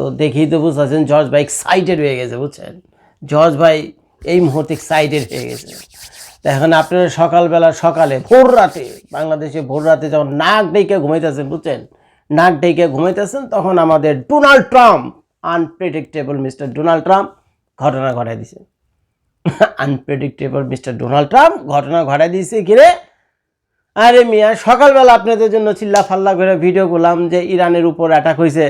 তো দেখেই তো বুঝতেছেন, জর্জ ভাই এক্সাইটেড হয়ে গেছে, বুঝছেন? জর্জ ভাই এই মুহূর্তে এক্সাইটেড হয়ে গেছে। এখন আপনারা সকালবেলা, সকালে, ভোর রাতে, বাংলাদেশে ভোর রাতে যখন নাক ডেকে ঘুমাইতেছেন, বুঝছেন? নাক ডেকে ঘুমাইতেছেন, তখন আমাদের Donald Trump unpredictable Mr Donald Trump, ঘটনা ঘটাই দিছে। আনপ্রেডিক্টেবল মিস্টার ডোনাল্ড ট্রাম্প, ঘটনা ঘটাই দিয়েছে কিরে আরে মিয়া, সকালবেলা আপনাদের জন্য চিল্লা ফাল্লা করে ভিডিও করলাম যে ইরানের উপর অ্যাটাক হয়েছে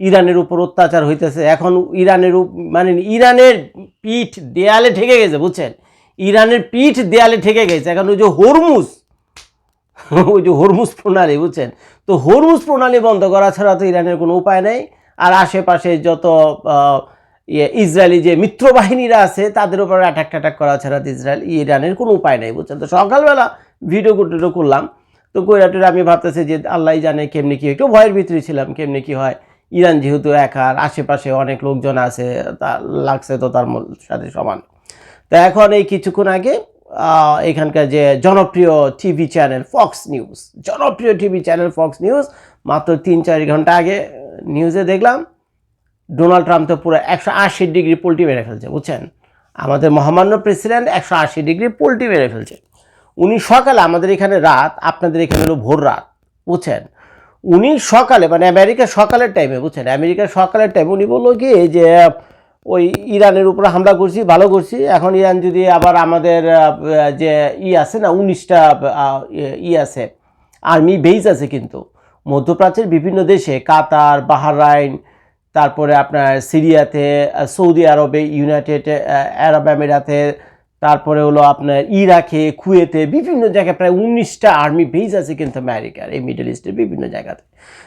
ইরানের উপর অত্যাচার হইতেছে। এখন ইরানের মানে ইরানের পিঠ দেয়ালে ঠেকে গেছে, বুঝছেন? ইরানের পিঠ দেয়ালে ঠেকে গেছে। এখন ওই যে হরমুজ, ওই যে হরমুজ প্রণালী, বুঝছেন? তো হরমুজ প্রণালী বন্ধ করা ছাড়া তো ইরানের কোনো উপায় নেই। আর আশেপাশে যত ইয়ে ইসরায়েলি যে মিত্র বাহিনীরা আছে, তাদের উপর অ্যাটাক ট্যাটাক করা ছাড়া ইসরায়েল ইরানের কোনো উপায় নেই, বুঝছেন? তো সকালবেলা ভিডিও করতে করলাম। তো কইরাটুরে আমি ভাবতেছি যে আল্লাহ জানে কেমনি কী। একটু ভয়ের ভিতরে ছিলাম, কেমনি কী হয়। ইরান যেহেতু একা, আর আশেপাশে অনেক লোকজন আছে, তা লাগছে তো তার সাথে সমান। তো এখন এই কিছুক্ষণ আগে এখানকার যে জনপ্রিয় টিভি চ্যানেল ফক্স নিউজ, জনপ্রিয় টিভি চ্যানেল ফক্স নিউজ, মাত্র তিন চার ঘণ্টা আগে নিউজে দেখলাম, ডোনাল্ড ট্রাম্প তো পুরো একশো আশি ডিগ্রি পোল্টি মেরে ফেলছে, বুঝছেন? আমাদের মহামান্য প্রেসিডেন্ট একশো আশি ডিগ্রি পোল্টি মেরে ফেলছে। উনি সকালে আমাদের এখানে রাত, আপনাদের এখানে হলো ভোর রাত, বুঝছেন? উনি সকালে মানে আমেরিকার সকালের টাইমে বুঝছেন? আমেরিকার সকালের টাইমে উনি বলল কি যে, ওই ইরানের উপরে হামলা করছি, ভালো করছি। এখন ইরান যদি আবার আমাদের যে ই আছে না, উনিশটা ই আছে আর্মি বেইজ আছে কিন্তু, মধ্যপ্রাচ্যের বিভিন্ন দেশে, কাতার, বাহারাইন, তারপরে আপনার সিরিয়াতে সৌদি আরবে, ইউনাইটেড আরব আমিরাতে তারপরে হলো আপনার ইরাকে, কুয়েতে, বিভিন্ন জায়গায় প্রায় উনিশটা আর্মি বেজ আছে কিন্তু আমেরিকার, এই মিডল ইস্টের বিভিন্ন জায়গাতে।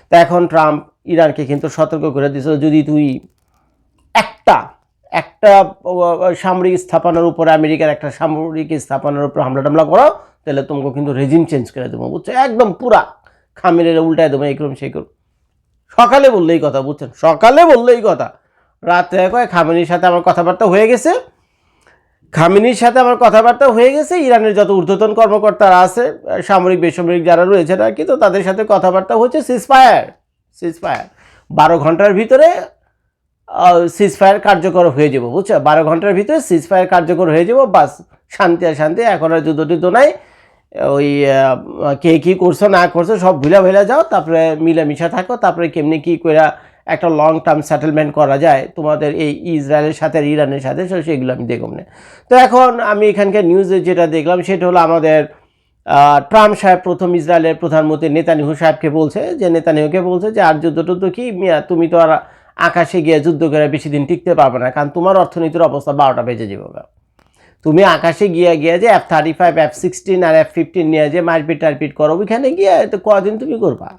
তা এখন ট্রাম্প ইরানকে কিন্তু সতর্ক করে দিয়েছিল যদি তুই একটা একটা সামরিক স্থাপনার উপরে, আমেরিকার একটা সামরিক স্থাপনার উপর হামলা টামলা করো, তাহলে তোমাকে কিন্তু রেজিম চেঞ্জ করে দেবো, বুঝছ? একদম পুরা খামিরের উল্টায় দেবো, এই করুন, সেই করুন। সকালে বললেই কথা, বুঝছেন? সকালে বললেই কথা। রাতে কয় খামেনির সাথে আমার কথাবার্তা হয়ে গেছে খামেনির সাথে আমার কথাবার্তা হয়ে গেছে। ইরানের যত ঊর্ধ্বতন কর্মকর্তারা আছে, সামরিক, বেসামরিক যারা রয়েছে আর কি, তো তাদের সাথে কথাবার্তা হচ্ছে সিজফায়ার সিজফায়ার বারো ঘণ্টার ভিতরে সিজফায়ার কার্যকর হয়ে যাব, বুঝছ? বারো ঘণ্টার ভিতরে সিজফায়ার কার্যকর হয়ে যাব, বাস শান্তি আর শান্তি, এখন আর যুদ্ধ টুদ্ধ নাই। ওই কে কী করছ, না করছ, সব ভুলা ভুলা যাও, তারপরে মিলামিশা থাকো, তারপরে কেমনি কী করে একটা লং টার্ম সেটেলমেন্ট করা যায়, তোমাদের এই ইসরায়েলের সাথে আর ইরানের সাথে সেগুলো আমি দেখব না। তো এখন আমি এখানকার নিউজে যেটা দেখলাম, সেটা হলো আমাদের ট্রাম্প সাহেব প্রথম ইসরায়েলের প্রধানমন্ত্রী নেতানিহু সাহেবকে বলছে, যে নেতানিহুকে বলছে যে, আর যুদ্ধ টুদ্ধ কি? মিয়া, তুমি তো আর আকাশে গিয়ে যুদ্ধ করে বেশি দিন টিকতে পারবে না, কারণ তোমার অর্থনীতির অবস্থা বারোটা বেজে যাবে তুমি আকাশে গিয়ে গিয়ে যে F thirty five F sixteen আর এফ ফিফটিন নিয়ে যে মারপিট টারপিট করো, ওইখানে গিয়ে তো কদিন তুমি করবা?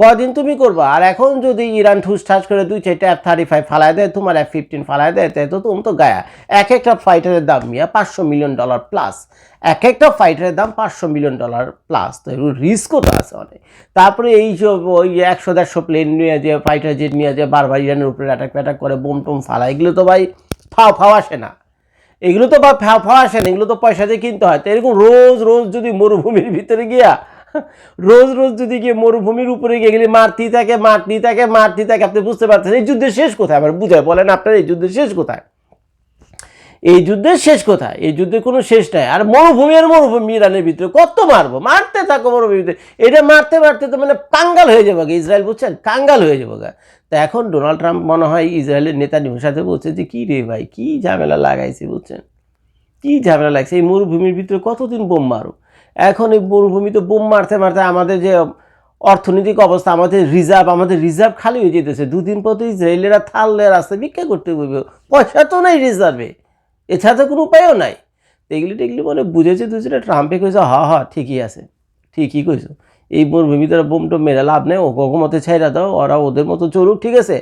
কদিন তুমি করবা? আর এখন যদি ইরান ঠুস ঠাস করে দুই চারটা এফ থার্টি ফাইভ ফালায় দেয়, তোমার এফ ফিফটিন ফালায় দেয় তো তুমি তো গায়া। এক একটা ফাইটারের দাম মিয়া পাঁচশো মিলিয়ন ডলার প্লাস এক একটা ফাইটারের দাম পাঁচশো মিলিয়ন ডলার প্লাস তো রিস্কও তো আছে অনেক। তারপরে এই যে ওই একশো দেড়শো প্লেন নিয়ে যে ফাইটার জেট নিয়ে যে বারবার ইরানের উপরে অ্যাটাক প্যাটাক করে, বোম টোম ফালায় এগুলো তো ভাই ফাও ফাও আসে না। এগুলো তো বা ফা ফা আসে না, এগুলো তো পয়সা দিয়ে কিনতে হয়। তো এরকম রোজ রোজ যদি মরুভূমির ভিতরে গিয়া রোজ রোজ যদি গিয়ে মরুভূমির উপরে গিয়ে গেলে মারতেই থাকে মারতেই থাকে মারতেই থাকে, আপনি বুঝতে পারছেন? এই যুদ্ধের শেষ কোথায়? আবার বুঝায়, বলেন আপনার এই যুদ্ধের শেষ কোথায়? এই যুদ্ধের শেষ কোথায়? এই যুদ্ধের কোনো শেষ নাই। আর মরুভূমি আর মরুভূমি ইরানের ভিতরে কত মারবো? মারতে থাকো ভিতরে। এটা মারতে মারতে তো মানে কাঙ্গাল হয়ে যাব ইসরায়েল বুঝছেন? কাঙ্গাল হয়ে যাব গা। তা এখন ডোনাল্ড ট্রাম্প মনে হয় ইসরায়েলের নেতা নিহুর সাথে বলছে যে, কী রে ভাই, কী ঝামেলা লাগাইছে, বুঝছেন? কী ঝামেলা লাগছে এই মরুভূমির ভিতরে কতদিন বোম মারো? এখন এই মরুভূমিতে বোম মারতে মারতে আমাদের যে অর্থনৈতিক অবস্থা, আমাদের রিজার্ভ আমাদের রিজার্ভ খালি হয়ে যেতেছে। দুদিন পর ইসরায়েলেরা থাললে রাস্তায় ভিক্ষা করতে বলবে, পয়সা তো নেই রিজার্ভে এছাড়া তো কোনো উপায়ও নাই। এগুলি টেগুলি মানে বুঝেছে দুজনে ট্রাম্পে কইছে, হা হা, ঠিকই আছে, ঠিকই কইছো। এই মরুভূমিতে বোম টোম মেরে লাভ নেই ও মতে ছাইরা দাও, ওরা ওদের মতো চলুক, ঠিক আছে?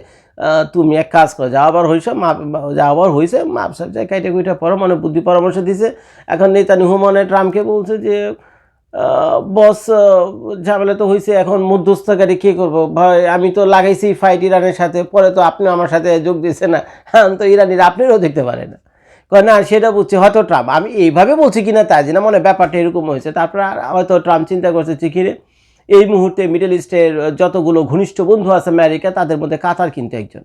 তুমি এক কাজ করো, যা আবার হয়েছে মাপ যা আবার হয়েছে মাপ সাপ যায় কাইটা কুইটা পড়ো মানে বুদ্ধি পরামর্শ দিছে। এখন নেতানিহু মানে ট্রাম্পকে বলছে যে বস ঝামেলা তো হয়েছে এখন মধ্যস্থকারী কে করব? ভাই, আমি তো লাগাইছি ফাইট ইরানের সাথে, পরে তো আপনি আমার সাথে যোগ দিচ্ছে না। হ্যাঁ তো ইরানির আপনিও দেখতে পারেন না। কয়, না, সেটা বুঝছি, হয়তো ট্রাম্প আমি এইভাবে বলছি কিনা তাই যে না, মনে ব্যাপারটা এরকম হয়েছে। তারপর হয়তো ট্রাম্প চিন্তা করছে যে কিরে এই মুহূর্তে মিডল ইস্টের যতগুলো ঘনিষ্ঠ বন্ধু আছে আমেরিকা তাদের মধ্যে কাতার কিন্তু একজন।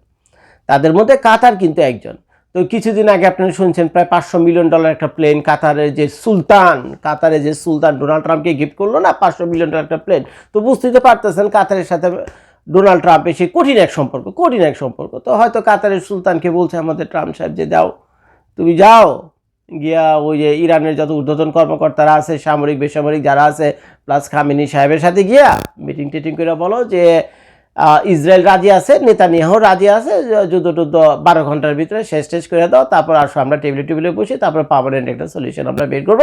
তাদের মধ্যে কাতার কিন্তু একজন। তো কিছুদিন আগে আপনারা শুনছেন প্রায় পাঁচশো মিলিয়ন ডলার একটা প্লেন কাতারের যে সুলতান, কাতারের যে সুলতান ডোনাল্ড ট্রাম্পকে গিফট করল না? পাঁচশো মিলিয়ন ডলার একটা প্লেন তো বুঝতেই তো পারতেছেন কাতারের সাথে ডোনাল্ড ট্রাম্পের সেই কঠিন এক সম্পর্ক, কঠিন এক সম্পর্ক। তো হয়তো কাতারের সুলতানকে বলছে আমাদের ট্রাম্প সাহেব যে, যাও, তুমি যাও। গিয়া ওই যে ইরানের যত ঊর্ধ্বতন কর্মকর্তারা আছে, সামরিক, বেসামরিক যারা আছে প্লাস খামিনি সাহেবের সাথে গিয়া মিটিং টিটিং করে বলো যে ইসরায়েল রাজি আছে, নেতানিয়াহু রাজি আছে, যুদ্ধ টুদ্ধ বারো ঘণ্টার ভিতরে শেষ টেস করে দাও, তারপর আসো আমরা টেবিলে টেবিলে বসে, তারপর পার্মানেন্ট একটা সলিউশন আমরা বের করব।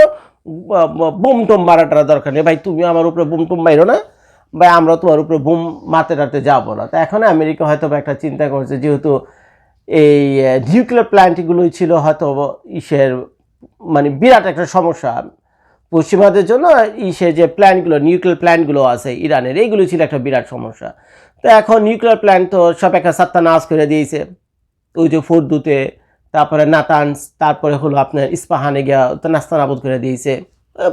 বুম টুম মারাটার দরকার নেই। ভাই, তুমি আমার উপরে বুম টুম মাইরো না। বা আমরা তোমার উপরে বুম মারতে টারতে যাব না। তো এখন আমেরিকা হয়তো একটা চিন্তা করছে, যেহেতু এই নিউক্লিয়ার প্ল্যান্টগুলোই ছিল হয়তো ইসের মানে বিরাট একটা সমস্যা। পশ্চিমাদের জন্য ইসের যে প্ল্যানগুলো নিউক্লিয়ার প্ল্যান্টগুলো আছে, ইরানের, এইগুলো ছিল একটা বিরাট সমস্যা। তো এখন নিউক্লিয়ার প্ল্যান্ট তো সব একটা সাত্তা নাশ করে দিয়েছে। ওই যে ফোরদুতে, তারপরে নাতানস, তারপরে হলো আপনার ইস্পাহানে গিয়া তো নাস্তানাবুদ করে দিয়েছে।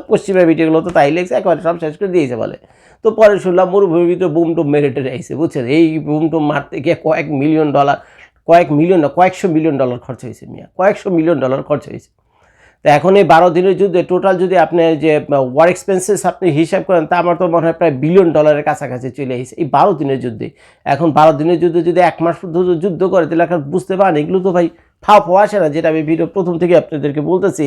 পশ্চিমের ভিডিওগুলো তো তাই লেগেছে, একেবারে সব শেষ করে দিয়েছে বলে। তো পরে শুনলাম মরুভূমির ভিতরে বুম টুম মেরে টেরে আইসে বুঝছেন? এই বুম টুম মারতে গিয়ে কয়েক মিলিয়ন ডলার কয়েক মিলিয়ন না, কয়েকশো মিলিয়ন ডলার খরচ হয়েছে মিয়া, কয়েকশো মিলিয়ন ডলার খরচ হয়েছে। তো এখন এই বারো দিনের যুদ্ধে টোটাল যদি আপনি যে ওয়ার এক্সপেন্সেস আপনি হিসাব করেন, তা আমার তো মনে হয় প্রায় বিলিয়ন ডলারের কাছাকাছি চলে এসেছে এই বারো দিনের যুদ্ধে। এখন বারো দিনের যুদ্ধে যদি এক মাস যুদ্ধ করে, তাহলে এখন বুঝতে পারেন, এগুলো তো ভাই ফাও ফাও আসে না, যেটা আমি ভিডিও প্রথম থেকে আপনাদেরকে বলতেছি,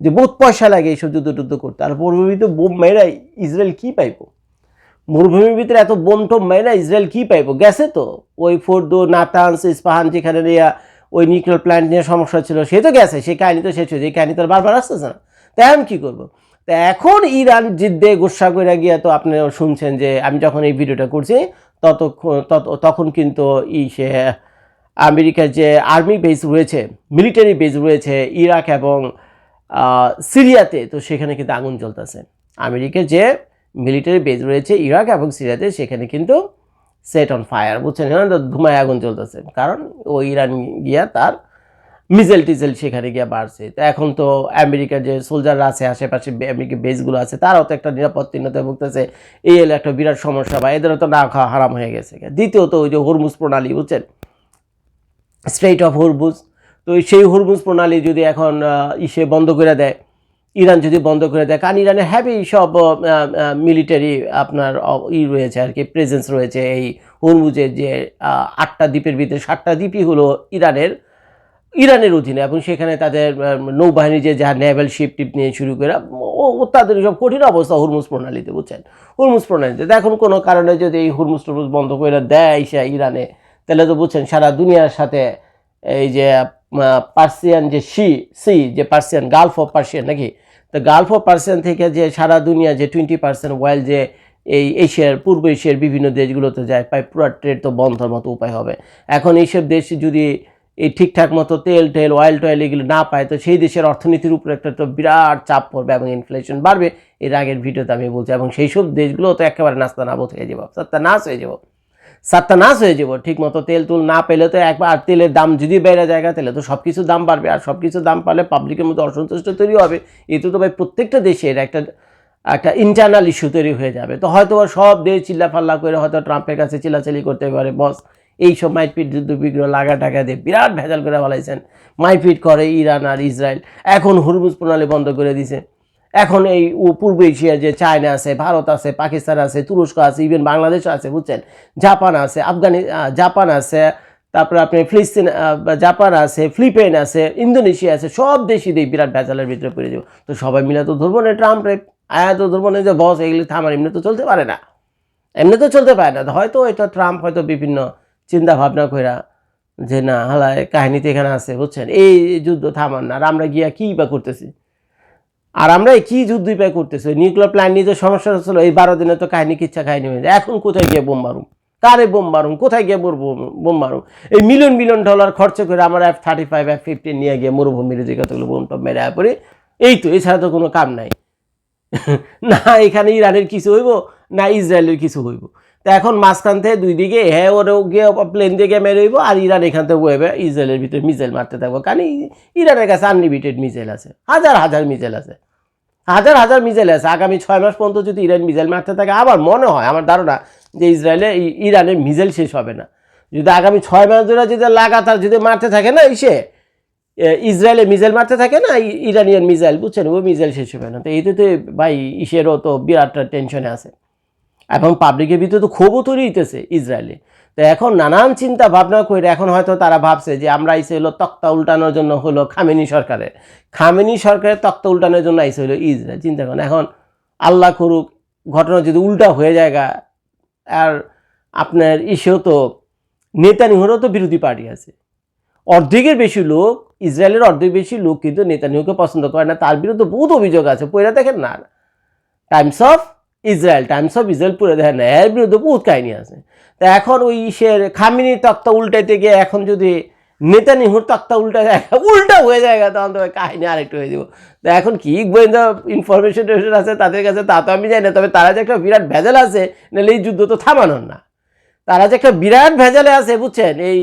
যে বহুত পয়সা লাগে এইসব যুদ্ধ টুদ্ধ করতে। আর মরুভূমিতে বোম মেয়েরা ইসরায়েল কী পাইবো? মরুভূমির ভিতরে এত বোম টোম মেয়েরা ইসরায়েল কী পাইব? গেছে তো? ওই ফোর্দো, নাতানস, ইস্পাহান যেখানে নিয়ে ওই নিউক্লিয়ার প্ল্যান্ট নিয়ে সমস্যা ছিল, সে তো গেছে সেই কাহিনী তো শেষ হয়েছে, এই কাহিনী তো বারবার আসতেছে না। তাই আমি কী করব? তা এখন ইরান জিদ্দে গোসা করে গিয়ে তো আপনি শুনছেন যে আমি যখন এই ভিডিওটা করছি, ততক্ষণ, তত- তখন কিন্তু ই সে আমেরিকার যে আর্মি বেস রয়েছে মিলিটারি বেস রয়েছে ইরাক এবং সিরিয়াতে, তো সেখানে কিন্তু আগুন জ্বলতেছে। আমেরিকার যে মিলিটারি বেস রয়েছে ইরাক এবং সিরিয়াতে, সেখানে কিন্তু সেট অন ফায়ার বুঝছেন? ধুমায় আগুন চলতেছে কারণ ও ইরান গিয়া তার মিজেল টিজেল সেখানে গিয়ে বাড়ছে। তো এখন তো আমেরিকার যে সোলজাররা আছে, আশেপাশে আমেরিকার বেসগুলো আছে, তারাও তো একটা নিরাপত্তাহীনতায় ভুগতেছে। এই হলো একটা বিরাট সমস্যা বা এদেরও তো না খাওয়া হারাম হয়ে গেছে। দ্বিতীয়ত ওই যে হরমুজ প্রণালী, বুঝছেন? স্ট্রেট অফ হরমুজ তো সেই হরমুজ প্রণালী যদি এখন ইসে বন্ধ করে দেয় ইরান যদি বন্ধ করে দেয়, কারণ ইরানে হ্যাভি সব মিলিটারি আপনার ই রয়েছে আর কি প্রেজেন্স রয়েছে এই হরমুজের যে আটটা দ্বীপের ভিতরে, সাতটা দ্বীপই হলো ইরানের ইরানের অধীনে। এবং সেখানে তাদের নৌবাহিনী যে যা নেভেল শিপ টিপ নিয়ে শুরু করে তাদের সব কঠিন অবস্থা হরমুজ প্রণালীতে, বুঝছেন? হরমুজ প্রণালীতে। এখন কোনো কারণে যদি এই হরমুজ টরমুজ বন্ধ করে দেয় সে ইরানে, তাহলে তো বুঝছেন, সারা দুনিয়ার সাথে এই যে পার্সিয়ান যে সি সি যে পার্সিয়ান গালফ অফ পার্সিয়ান নাকি? তো গালফ অফ পার্সিয়ান থেকে যে সারা দুনিয়া যে টোয়েন্টি পার্সেন্ট ওয়েল যে এই এশিয়ার পূর্ব এশিয়ার বিভিন্ন দেশগুলোতে যায় প্রায় পুরো ট্রেড তো বন্ধর মতো উপায় হবে। এখন এইসব দেশ যদি এই ঠিকঠাক মতো তেল, টেল অয়েল টয়েল এগুলো না পায়, তো সেই দেশের অর্থনীতির উপর একটা তো বিরাট চাপ পড়বে এবং ইনফ্লেশন বাড়বে। এর আগের ভিডিওতে আমি বলছি, এবং সেই সব দেশগুলো তো একেবারে নাস্তা নাবত হয়ে যাব নাশ হয়ে যাব। সাতটা হয়ে যাব, ঠিক মতো তেল তুল না পেলে তো একবার আর তেলের দাম যদি বেড়ে যায় তাহলে তো সব কিছুর দাম বাড়বে। আর সব কিছুর দাম পারলে পাবলিকের মধ্যে অসন্তুষ্ট তৈরি হবে। এতে তো ভাই প্রত্যেকটা দেশের একটা একটা ইন্টারনাল ইস্যু তৈরি হয়ে যাবে। তো হয়তো সব দেশ চিল্লাফাল্লা করে হয়তো ট্রাম্পের কাছে চিল্লাচিল্লি করতে পারে বস এই সব মাইটপিট যুদ্ধ বিগ্রহ লাগা টাকা দিয়ে বিরাট ভেজাল করে বলাইছেন মাইপিট করে ইরান আর ইসরায়েল। এখন হুরমুজ প্রণালী বন্ধ করে দিছে। এখন এই পূর্ব এশিয়া যে চায়না আছে, ভারত আছে, পাকিস্তান আছে, তুরস্ক আছে ইভেন বাংলাদেশ আছে, বুঝছেন? জাপান আছে, আফগানি জাপান আছে, তারপরে আপনি ফিলিস্তিন জাপান আছে, ফিলিপাইন আছে, ইন্দোনেশিয়া আছে, সব দেশই দিয়ে বিরাট ভেজালের ভিতরে পড়ে যাব। তো সবাই মিলে তো ধরবো না ট্রাম্প রে, আয়া তো ধরবো না যে, বস, এগুলি থামার এমনি তো চলতে পারে না। এমনি তো চলতে পারে না। হয়তো এটা ট্রাম্প হয়তো বিভিন্ন চিন্তা ভাবনা কইরা যে, না, হালায়, কাহিনীতে এখানে আছে, বুঝছেন? এই যুদ্ধ থামান না, আর আমরা গিয়া কী বা করতেছি? আর আমরা কি যুদ্ধই পাই করতেছি? নিউক্লিয়ার প্ল্যান নিয়ে যে সমস্যা হচ্ছিল, এই বারো দিনে তো কাহিনী, কিচ্ছা, কাহিনী হয়ে যায় এখন কোথায় গিয়ে বোম মারুম? কারে বোম মারুম? কোথায় গিয়ে মরবো বোম মারুম? এই মিলিয়ন মিলিয়ন ডলার খরচ করে আমরা F thirty five F fifteen নিয়ে গিয়ে মরুভূমির যে কতগুলো বোম টম মেরে পড়ি। এই তো, এছাড়া তো কোনো কাম নাই। না, এখানে ইরানের কিছু হইব, না ইসরায়েলের কিছু হইব। তো এখন মাঝখান থেকে দুই দিকে হ্যাঁ ওরেও গিয়ে প্লেন দিয়ে গিয়ে মেরে আর ইরান এখান থেকে বইবে ইসরায়েলের ভিতরে মিসাইল মারতে থাকব। কারণ ইরানের কাছে আনলিমিটেড মিসাইল আছে হাজার হাজার মিসাইল আছে হাজার হাজার মিসাইল আছে। আগামী ছয় মাস পর্যন্ত যদি ইরান মিসাইল মারতে থাকে আমার মনে হয় আমার ধারণা যে ইসরায়েলে ইরানের মিসাইল শেষ হবে না। যদি আগামী ছয় মাস ধরে যদি লাগাতার যদি মারতে থাকে না ইসে এ, ইসরায়েলে মিসাইল মারতে থাকে না ইরানিয়ান মিসাইল বুঝছেন? ও মিসাইল শেষ হবে না। তো এইতে তো ভাই ইসেরও তো বিরাট টেনশনে আছে। এবং পাবলিকের ভিতরে তো ক্ষোভও তৈরি হইতেছে ইসরায়েলে। তো এখন নানান চিন্তা ভাবনা করে এখন হয়তো তারা ভাবছে যে আমরা আইসে হলো তক্তা উল্টানোর জন্য হলো খামেনি সরকারের খামেনি সরকারের তক্তা উল্টানোর জন্য আইসে হলো ইসরায়েল চিন্তা করেন, এখন আল্লাহ করুক, ঘটনা যদি উল্টা হয়ে যায়গা আর আপনার ইসেও তো নেতানিহুরও তো বিরোধী পার্টি আছে। অর্ধেকের বেশি লোক, ইসরায়েলের অর্ধেক বেশি লোক কিন্তু নেতানিহুকে পছন্দ করে না, তার বিরুদ্ধে বহুত অভিযোগ আছে পয়লা দেখেন না। Times of Israel Times of Israel পুরো দেখেন না, এর বিরুদ্ধে বহুত কাহিনী আছে। তা এখন ওই ইসের খামিনি তক্তা উল্টাইতে গিয়ে এখন যদি নেতানিহুর তক্তা উল্টা যায়, উল্টা হয়ে যায়, তখন তো কাহিনী আরেকটু হয়ে যাব। তা এখন কি গোয়েন্দা ইনফরমেশন টেশন আছে তাদের কাছে, তা তো আমি জানি না, তবে তারা যে একটা বিরাট ভেজাল আছে, নাহলে এই যুদ্ধ তো থামানোর না। তারা যে একটা বিরাট ভেজালে আছে, বুঝছেন? এই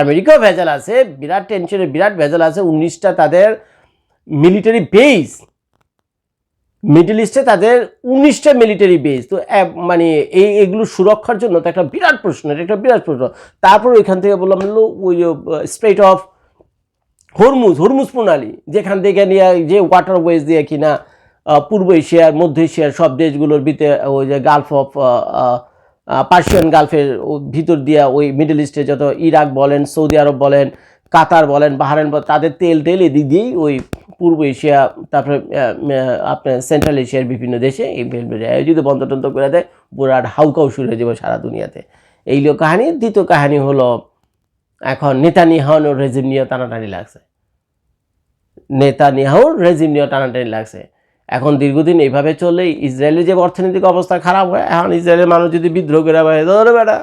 আমেরিকাও ভেজাল আছে, বিরাট টেনশনে বিরাট ভেজাল আছে, উনিশটা তাদের মিলিটারি বেস মিডল ইস্টে তাদের উনিশটা মিলিটারি বেস তো মানে এই, এগুলো সুরক্ষার জন্য তো একটা বিরাট প্রশ্ন, এটা একটা বিরাট প্রশ্ন। তারপর ওইখান থেকে বললাম হলো ওই স্ট্রেট অফ হরমুজ হরমুজ প্রণালী, যেখান থেকে নিয়ে যে ওয়াটার ওয়েজ দিয়ে কিনা পূর্ব এশিয়ার, মধ্য এশিয়ার সব দেশগুলোর ভিতরে, ওই যে গালফ অফ পার্সিয়ান গালফের ভিতর দিয়া ওই মিডল ইস্টে যত ইরাক বলেন, সৌদি আরব বলেন, কাতার বলেন বাহারেন তাদের তেল টেল এদিক দিয়েই ওই পূর্ব এশিয়া, তারপরে আপনার সেন্ট্রাল এশিয়ার বিভিন্ন দেশে এই বেল বেড়ে যায় যদি বন্ধ টন্ধ করে দেয়। পুরাট হাউকাউ শুরু হয়ে যাবে সারা দুনিয়াতে। এই হলো কাহিনী, দ্বিতীয় কাহিনী হলো, এখন নেতা নেতানিয়াহুর রেজিম নিয়ে টানাটানি লাগছে। নেতানিয়াহুর রেজিম নিয়ে টানাটানি লাগছে। এখন দীর্ঘদিন এইভাবে চললে ইসরায়েলের যে অর্থনৈতিক অবস্থা খারাপ হয়, এখন ইসরায়েলের মানুষ যদি বিদ্রোহ করে বেটা,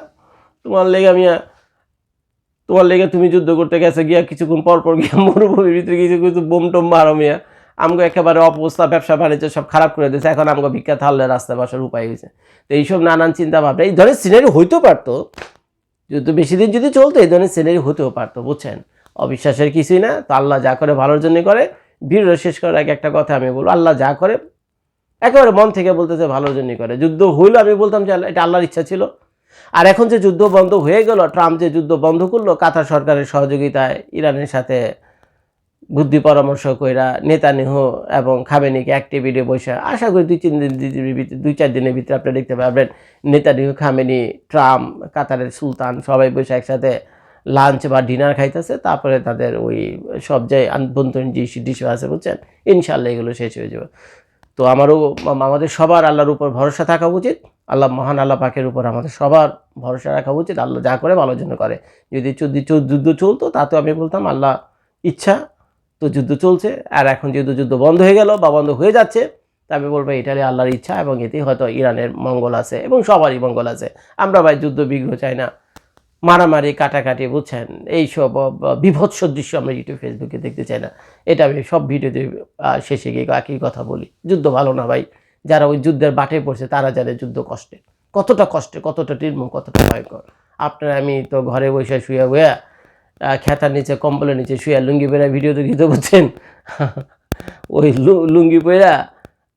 তোমার লেগে মিয়া তোমার লেগে তুমি যুদ্ধ করতে গেছে, গিয়া কিছুক্ষণ পর পর গিয়া মরুভূমির ভিতরে কিছু কিছু বোম টোম মারো মিয়া। আমাকে একেবারে অবস্থা, ব্যবসা, বাণিজ্য সব খারাপ করে দিয়েছে। এখন আমাকে ভিক্ষা থাললে রাস্তায় বসার উপায় হয়েছে। তো এইসব নানান চিন্তা ভাবনা এই ধরনের সিনারি হইতেও পারতো। যুদ্ধ বেশি দিন যদি চলতো, এই ধরনের সিনারি হতেও পারতো, বুঝছেন? অবিশ্বাসের কিছুই না। তো আল্লাহ যা করে ভালোর জন্য করে। ভিডিও শেষ করার আগে একটা কথা আমি বলব, আল্লাহ যা করে, একেবারে মন থেকে বলতেছে ভালোর জন্যই করে। যুদ্ধ হইল, আমি বলতাম যে এটা আল্লাহর ইচ্ছা ছিল। আর এখন যে যুদ্ধ বন্ধ হয়ে গেল, ট্রাম্প যে যুদ্ধ বন্ধ করল, কাতার সরকারের সহযোগিতায় ইরানের সাথে বুদ্ধি পরামর্শ কইরা নেতানিহ এবং খামেনিকে ভিডিও বসে, আশা করি দুই তিন দিন, দুই- চার দিনের ভিতরে আপনি দেখতে পাবেন নেতানিহ, খামেনি, ট্রাম্প, কাতারের সুলতান সবাই বসে একসাথে লাঞ্চ বা ডিনার খাইতেছে, তারপরে তাদের ওই সব যে আভ্যন্তরীণ যে ডিশ আছে বুঝছেন ইনশাল্লাহ এগুলো শেষ হয়ে যাবে। তো আমারও, আমাদের সবার আল্লাহর উপর ভরসা থাকা উচিত। আল্লাহ মহান আল্লাহ পাকের উপর আমাদের সবার ভরসা রাখা উচিত। আল্লাহ যা করে ভালোর জন্য করে। যদি যুদ্ধ যুদ্ধ চলতো তাতেও আমি বলতাম, আল্লাহ ইচ্ছা, তো যুদ্ধ চলছে। আর এখন যেহেতু যুদ্ধ বন্ধ হয়ে গেল, বা বন্ধ হয়ে যাচ্ছে, তা আমি বলব, এটাই আল্লাহর ইচ্ছা এবং এতেই হয়তো ইরানের মঙ্গল আছে এবং সবারই মঙ্গল আছে। আমরা ভাই যুদ্ধ বিগ্রহ চাই না। মারামারি, কাটাকাটি, বুঝছেন? এইসব বিভৎস দৃশ্য আমরা ইউটিউব, ফেসবুকে দেখতে চাই না। এটা আমি সব ভিডিওতে শেষে গিয়ে একই কথা বলি। যুদ্ধ ভালো না ভাই। যারা ওই যুদ্ধের বাটে পড়ছে, তারা জানে যুদ্ধ কষ্টে। কতটা কষ্টে, কতটা নির্মম, কতটা ভয়ঙ্কর। আপনার, আমি তো ঘরে বসে শুয়ে বইয়া খেতার নিচে, কম্বলের নিচে শুয়ে লুঙ্গি পেরা ভিডিও দেখি তো বুঝছেন ওই লুঙ্গি পেরা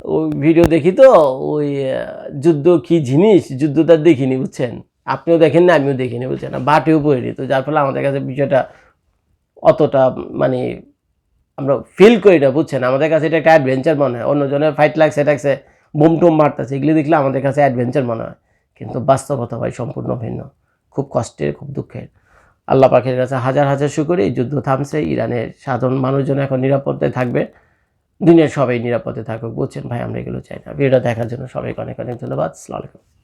ওই ভিডিও দেখি তো, ওই যুদ্ধ কি জিনিস? যুদ্ধটা দেখিনি, বুঝছেন? আপনিও দেখেন না, আমিও দেখিনি বুঝছেন না, বাটেও পড়িনি। তো যার ফলে আমাদের কাছে বিষয়টা অতটা মানে আমরা ফিল করি না, বুঝছেন? আমাদের কাছে এটা একটা অ্যাডভেঞ্চার মনে হয়। অন্যজনের ফাইট লাগছে লাগছে বোম টোম মারতেছে, এগুলি দেখলে আমাদের কাছে অ্যাডভেঞ্চার মনে হয়। কিন্তু বাস্তবতা ভাই সম্পূর্ণ ভিন্ন। খুব কষ্টের, খুব দুঃখের। আল্লাহ পাখির কাছে হাজার হাজার শুকরে, এই যুদ্ধ থামছে, ইরানের সাধারণ মানুষজন এখন নিরাপদে থাকবে। দুনিয়ার সবাই নিরাপদে থাকুক, বুঝছেন ভাই, আমরা এগুলো চাই না। ভিডিওটা দেখার জন্য সবাইকে অনেক অনেক ধন্যবাদ। সালামালাইকুম